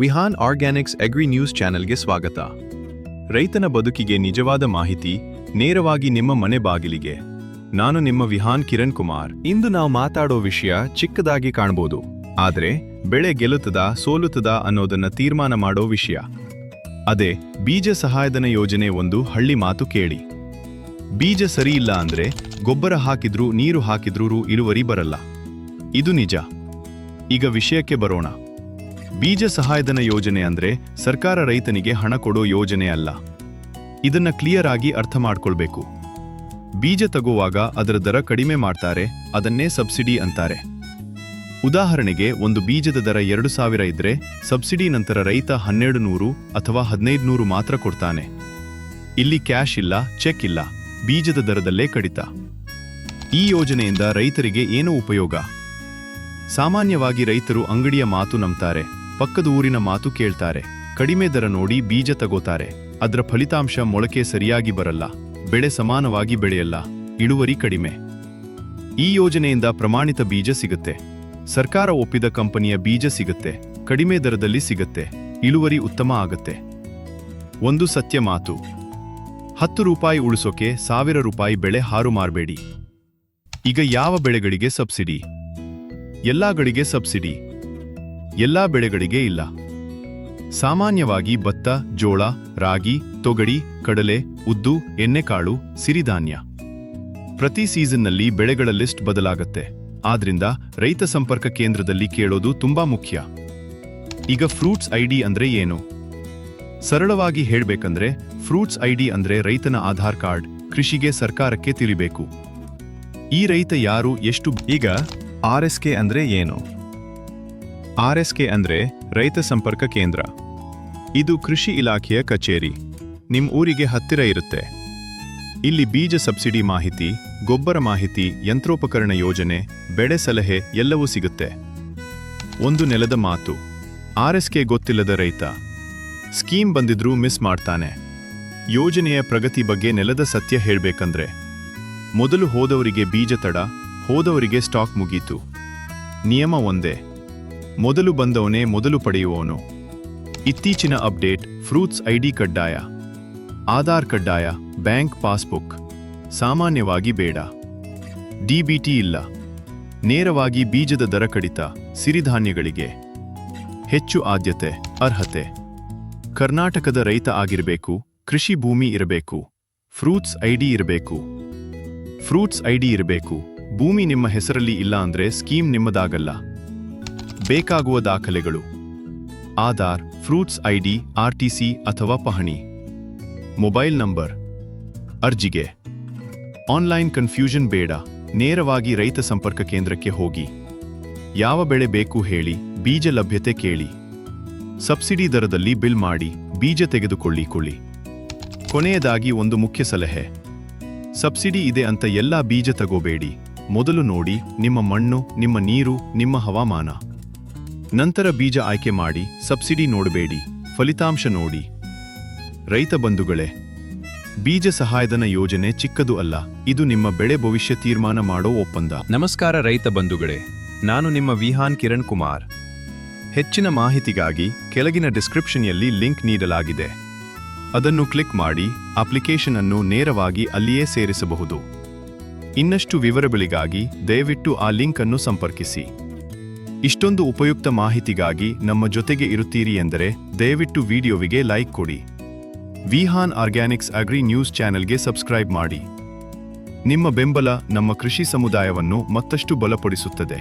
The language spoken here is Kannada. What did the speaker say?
ವಿಹಾನ್ ಆರ್ಗ್ಯಾನಿಕ್ಸ್ ಅಗ್ರಿ ನ್ಯೂಸ್ ಚಾನೆಲ್ಗೆ ಸ್ವಾಗತ. ರೈತನ ಬದುಕಿಗೆ ನಿಜವಾದ ಮಾಹಿತಿ, ನೇರವಾಗಿ ನಿಮ್ಮ ಮನೆ ಬಾಗಿಲಿಗೆ. ನಾನು ನಿಮ್ಮ ವಿಹಾನ್ ಕಿರಣ್ ಕುಮಾರ್. ಇಂದು ನಾವು ಮಾತಾಡೋ ವಿಷಯ ಚಿಕ್ಕದಾಗಿ ಕಾಣ್ಬೋದು. ಆದರೆ, ಬೆಳೆ ಗೆಲ್ಲುತ್ತದಾ, ಸೋಲುತ್ತದ ಅನ್ನೋದನ್ನ ತೀರ್ಮಾನ ಮಾಡೋ ವಿಷಯ. ಅದೇ, ಬೀಜ ಸಹಾಯಧನ ಯೋಜನೆ ಒಂದು ಹಳ್ಳಿ ಮಾತು ಕೇಳಿ. ಬೀಜ ಸರಿಯಿಲ್ಲ ಅಂದ್ರೆ ಗೊಬ್ಬರ ಹಾಕಿದ್ರೂ, ನೀರು ಹಾಕಿದ್ರೂ ಇಳುವರಿ ಬರಲ್ಲ. ಇದು ನಿಜ. ಈಗ ವಿಷಯಕ್ಕೆ ಬರೋಣ. ಬೀಜ ಸಹಾಯಧನ ಯೋಜನೆ ಅಂದ್ರೆ ಸರ್ಕಾರ ರೈತನಿಗೆ ಹಣ ಕೊಡೋ ಯೋಜನೆ ಅಲ್ಲ. ಇದನ್ನ ಕ್ಲಿಯರ್ ಆಗಿ ಅರ್ಥ ಮಾಡ್ಕೊಳ್ಬೇಕು. ಬೀಜ ತಗೋವಾಗ ಅದರ ದರ ಕಡಿಮೆ ಮಾಡ್ತಾರೆ, ಅದನ್ನೇ ಸಬ್ಸಿಡಿ ಅಂತಾರೆ. ಉದಾಹರಣೆಗೆ ಒಂದು ಬೀಜದ ದರ ಎರಡು ಸಾವಿರ ಇದ್ರೆ ಸಬ್ಸಿಡಿ ನಂತರ ರೈತ ಹನ್ನೆರಡು ನೂರು ಅಥವಾ ಹದಿನೈದು ನೂರು ಮಾತ್ರ ಕೊಡ್ತಾನೆ. ಇಲ್ಲಿ ಕ್ಯಾಶ್ ಇಲ್ಲ ಚೆಕ್ ಇಲ್ಲ, ಬೀಜದ ದರದಲ್ಲೇ ಕಡಿತ. ಈ ಯೋಜನೆಯಿಂದ ರೈತರಿಗೆ ಏನು ಉಪಯೋಗ? ಸಾಮಾನ್ಯವಾಗಿ ರೈತರು ಅಂಗಡಿಯ ಮಾತು ನಂಬ್ತಾರೆ. ಪಕ್ಕದ ಊರಿನ ಮಾತು ಕೇಳ್ತಾರೆ. ಕಡಿಮೆ ದರ ನೋಡಿ ಬೀಜ ತಗೋತಾರೆ. ಅದರ ಫಲಿತಾಂಶ ಮೊಳಕೆ ಸರಿಯಾಗಿ ಬರಲ್ಲ. ಬೆಳೆ ಸಮಾನವಾಗಿ ಬೆಳೆಯಲ್ಲ. ಇಳುವರಿ ಕಡಿಮೆ. ಈ ಯೋಜನೆಯಿಂದ ಪ್ರಮಾಣಿತ ಬೀಜ ಸಿಗುತ್ತೆ. ಸರ್ಕಾರ ಒಪ್ಪಿದ ಕಂಪನಿಯ ಬೀಜ ಸಿಗುತ್ತೆ. ಕಡಿಮೆ ದರದಲ್ಲಿ ಸಿಗುತ್ತೆ. ಇಳುವರಿ ಉತ್ತಮ ಆಗುತ್ತೆ. ಒಂದು ಸತ್ಯ ಮಾತು. ಹತ್ತು ರೂಪಾಯಿ ಉಳಿಸೋಕೆ ಸಾವಿರ ರೂಪಾಯಿ ಬೆಳೆ ಹಾರು ಮಾರಬೇಡಿ. ಈಗ ಯಾವ ಬೆಳೆಗಳಿಗೆ ಸಬ್ಸಿಡಿ? ಎಲ್ಲಾಗಳಿಗೆ ಸಬ್ಸಿಡಿ. ಎಲ್ಲಾ ಬೆಳೆಗಳಿಗೆ ಇಲ್ಲ. ಸಾಮಾನ್ಯವಾಗಿ ಭತ್ತ, ಜೋಳ, ರಾಗಿ, ತೊಗಡಿ, ಕಡಲೆ, ಉದ್ದು, ಎಣ್ಣೆಕಾಳು, ಸಿರಿಧಾನ್ಯ. ಪ್ರತಿ ಸೀಸನ್ನಲ್ಲಿ ಬೆಳೆಗಳ ಲಿಸ್ಟ್ ಬದಲಾಗತ್ತೆ. ಆದ್ರಿಂದ ರೈತ ಸಂಪರ್ಕ ಕೇಂದ್ರದಲ್ಲಿ ಕೇಳೋದು ತುಂಬಾ ಮುಖ್ಯ. ಈಗ ಫ್ರೂಟ್ಸ್ ಐಡಿ ಅಂದ್ರೆ ಏನು? ಸರಳವಾಗಿ ಹೇಳಬೇಕಂದ್ರೆ ಫ್ರೂಟ್ಸ್ ಐಡಿ ಅಂದ್ರೆ ರೈತನ ಆಧಾರ್ ಕಾರ್ಡ್, ಕೃಷಿಗೆ ಸರ್ಕಾರಕ್ಕೆ ತಿಳಿಬೇಕು. ಈ ರೈತ ಯಾರು, ಎಷ್ಟು ಈಗ ಆರ್ ಎಸ್ ಕೆ ಅಂದ್ರೆ ಏನು? ಆರ್ ಅಂದರೆ ರೈತ ಸಂಪರ್ಕ ಕೇಂದ್ರ. ಇದು ಕೃಷಿ ಇಲಾಖೆಯ ಕಚೇರಿ. ನಿಮ್ಮ ಊರಿಗೆ ಹತ್ತಿರ ಇರುತ್ತೆ. ಇಲ್ಲಿ ಬೀಜ ಸಬ್ಸಿಡಿ ಮಾಹಿತಿ, ಗೊಬ್ಬರ ಮಾಹಿತಿ, ಯಂತ್ರೋಪಕರಣ ಯೋಜನೆ, ಬೆಳೆ ಸಲಹೆ ಎಲ್ಲವೂ ಸಿಗುತ್ತೆ. ಒಂದು ನೆಲದ ಮಾತು. ಆರ್ ಎಸ್ ಕೆ ಗೊತ್ತಿಲ್ಲದ ರೈತ. ಸ್ಕೀಮ್ ಬಂದಿದ್ರೂ ಮಿಸ್ ಮಾಡ್ತಾನೆ. ಯೋಜನೆಯ ಪ್ರಗತಿ ಬಗ್ಗೆ ನೆಲದ ಸತ್ಯ ಹೇಳಬೇಕಂದ್ರೆ, ಮೊದಲು ಹೋದವರಿಗೆ ಬೀಜ ತಡ, ಹೋದವರಿಗೆ ಸ್ಟಾಕ್ ಮುಗೀತು. ನಿಯಮ ಒಂದೇ. ಮೊದಲು ಬಂದವನೇ ಮೊದಲು ಪಡೆಯುವವನು. ಇತ್ತೀಚಿನ ಅಪ್ಡೇಟ್, ಫ್ರೂಟ್ಸ್ ಐಡಿ ಕಡ್ಡಾಯ. ಆಧಾರ್ ಕಡ್ಡಾಯ, ಬ್ಯಾಂಕ್ ಪಾಸ್ಬುಕ್. ಸಾಮಾನ್ಯವಾಗಿ ಬೇಡ. ಡಿಬಿಟಿ ಇಲ್ಲ. ನೇರವಾಗಿ ಬೀಜದ ದರ ಕಡಿತ, ಸಿರಿಧಾನ್ಯಗಳಿಗೆ. ಹೆಚ್ಚು ಆದ್ಯತೆ, ಅರ್ಹತೆ. ಕರ್ನಾಟಕದ ರೈತ ಆಗಿರಬೇಕು, ಕೃಷಿ ಭೂಮಿ ಇರಬೇಕು. ಫ್ರೂಟ್ಸ್ ಐಡಿ ಇರಬೇಕು. ಫ್ರೂಟ್ಸ್ ಐಡಿ ಇರಬೇಕು. ಭೂಮಿ ನಿಮ್ಮ ಹೆಸರಲ್ಲಿ ಇಲ್ಲ ಅಂದ್ರೆ ಸ್ಕೀಮ್ ನಿಮ್ಮದಾಗಲ್ಲ. ಬೇಕಾಗುವ ದಾಖಲೆಗಳು. ಆಧಾರ್, ಫ್ರೂಟ್ಸ್ ಐಡಿ ಆರ್ಟಿಸಿ ಅಥವಾ ಪಹಣಿ. Mobile number. ಅರ್ಜಿಗೆ. ಆನ್ಲೈನ್ ಕನ್ಫ್ಯೂಷನ್ ಬೇಡ. ನೇರವಾಗಿ ರೈತ ಸಂಪರ್ಕ ಕೇಂದ್ರಕ್ಕೆ ಹೋಗಿ. ಯಾವ ಬೆಳೆ ಬೇಕು ಹೇಳಿ, ಬೀಜ ಲಭ್ಯತೆ ಕೇಳಿ. ಸಬ್ಸಿಡಿ ದರದಲ್ಲಿ ಬಿಲ್ ಮಾಡಿ, ಬೀಜ ತೆಗೆದುಕೊಳ್ಳಿ ಕೊಳ್ಳಿ ಕೊನೆಯದಾಗಿ ಒಂದು ಮುಖ್ಯ ಸಲಹೆ. ಸಬ್ಸಿಡಿ ಇದೆ ಅಂತ ಎಲ್ಲಾ ಬೀಜ ತಗೋಬೇಡಿ. ಮೊದಲು ನೋಡಿ, ನಿಮ್ಮ ಮಣ್ಣು, ನಿಮ್ಮ ನೀರು, ನಿಮ್ಮ ಹವಾಮಾನ. ನಂತರ ಬೀಜ ಆಯ್ಕೆ ಮಾಡಿ ಸಬ್ಸಿಡಿ ನೋಡಬೇಡಿ, ಫಲಿತಾಂಶ ನೋಡಿ. ರೈತ ಬಂಧುಗಳೇ, ಬೀಜ ಸಹಾಯಧನ ಯೋಜನೆ ಚಿಕ್ಕದು ಅಲ್ಲ, ಇದು ನಿಮ್ಮ ಬೆಳೆ ಭವಿಷ್ಯ ತೀರ್ಮಾನ ಮಾಡೋ ಒಪ್ಪಂದ. ನಮಸ್ಕಾರ ರೈತ ಬಂಧುಗಳೇ, ನಾನು ನಿಮ್ಮ ವಿಹಾನ್ ಕಿರಣ್ ಕುಮಾರ್. ಹೆಚ್ಚಿನ ಮಾಹಿತಿಗಾಗಿ ಕೆಳಗಿನ ಡಿಸ್ಕ್ರಿಪ್ಷನ್ಯಲ್ಲಿ ಲಿಂಕ್ ನೀಡಲಾಗಿದೆ. ಅದನ್ನು ಕ್ಲಿಕ್ ಮಾಡಿ ಅಪ್ಲಿಕೇಶನ್ ಅನ್ನು ನೇರವಾಗಿ ಅಲ್ಲಿಯೇ ಸೇರಿಸಬಹುದು. ಇನ್ನಷ್ಟು ವಿವರಗಳಿಗಾಗಿ ದಯವಿಟ್ಟು ಆ ಲಿಂಕ್ ಅನ್ನು ಸಂಪರ್ಕಿಸಿ. ಇಷ್ಟೊಂದು ಉಪಯುಕ್ತ ಮಾಹಿತಿಗಾಗಿ ನಮ್ಮ ಜೊತೆಗೆ ಇರುತ್ತೀರಿ ಎಂದರೆ ದಯವಿಟ್ಟು ವಿಡಿಯೋವಿಗೆ ಲೈಕ್ ಕೊಡಿ. ವಿಹಾನ್ ಆರ್ಗ್ಯಾನಿಕ್ಸ್ ಅಗ್ರಿ ನ್ಯೂಸ್ ಚಾನೆಲ್ಗೆ ಸಬ್ಸ್ಕ್ರೈಬ್ ಮಾಡಿ. ನಿಮ್ಮ ಬೆಂಬಲ ನಮ್ಮ ಕೃಷಿ ಸಮುದಾಯವನ್ನು ಮತ್ತಷ್ಟು ಬಲಪಡಿಸುತ್ತದೆ.